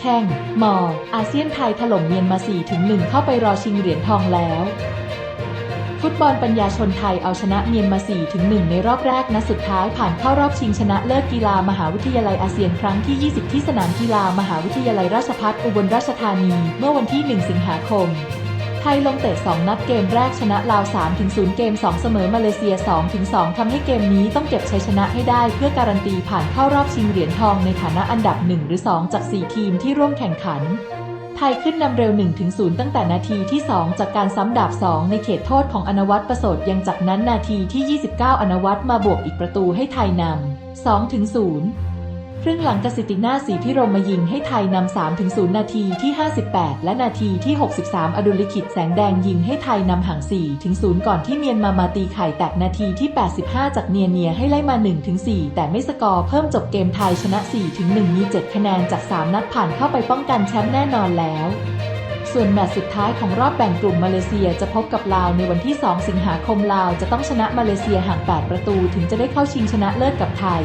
แข้งมออาเซียนไทยถล่มเมียนมา 4-1 เข้าไปรอชิงเหรียญทองแล้วฟุตบอลปัญญาชนไทยเอาชนะเมียนมา4-1ในรอบแรกนะสุดท้ายผ่านเข้ารอบชิงชนะเลิศกีฬามหาวิทยาลัยอาเซียนครั้งที่ 20 ที่สนามกีฬามหาวิทยาลัยราชภัฏอุบลราชธานี เมื่อวันที่ 1 สิงหาคม ไทยลงเตะ 2 นัดเกมแรกชนะลาว 3-0 เกม 2 เสมอมาเลเซีย 2-2 ทำให้เกมนี้ต้องเก็บชัยชนะให้ได้เพื่อการันตีผ่านเข้ารอบชิงเหรียญทองในฐานะอันดับ 1 หรือ 2 จาก 4 ทีมที่ร่วมแข่งขัน ไทยขึ้นนำเร็ว 1-0 ตั้งแต่นาทีที่ 2 จากการซ้ำดาบ 2 ในเขตโทษของอนวัตประสริฐยังจากนั้นนาทีที่ 29 อนวัตมาบวกอีกประตูให้ไทยนำ2-0 ครึ่งหลังกสิติน่าสีพิรมมายิงให้ไทยนำ3ถึง0นาทีที่ 58 และนาทีที่ 63 อดุลิขิตแสงแดงยิงให้ไทยนำห่าง4-0ก่อนที่เมียนมามาตีไข่แตกนาทีที่ 85 จากเนียเนียให้ไล่มา1ถึง4แต่ไม่สกอร์เพิ่มจบเกมไทยชนะ4-1มี 7 คะแนนจาก 3 นัดผ่านเข้าไปป้องกันแชมป์แน่นอนแล้วส่วนแมตช์สุดท้ายของรอบแบ่งกลุ่มมาเลเซียจะพบกับลาวในวันที่ 2 สิงหาคมลาวจะต้องชนะมาเลเซียห่าง 8 ประตูถึงจะได้เข้าชิงชนะเลิศกับไทย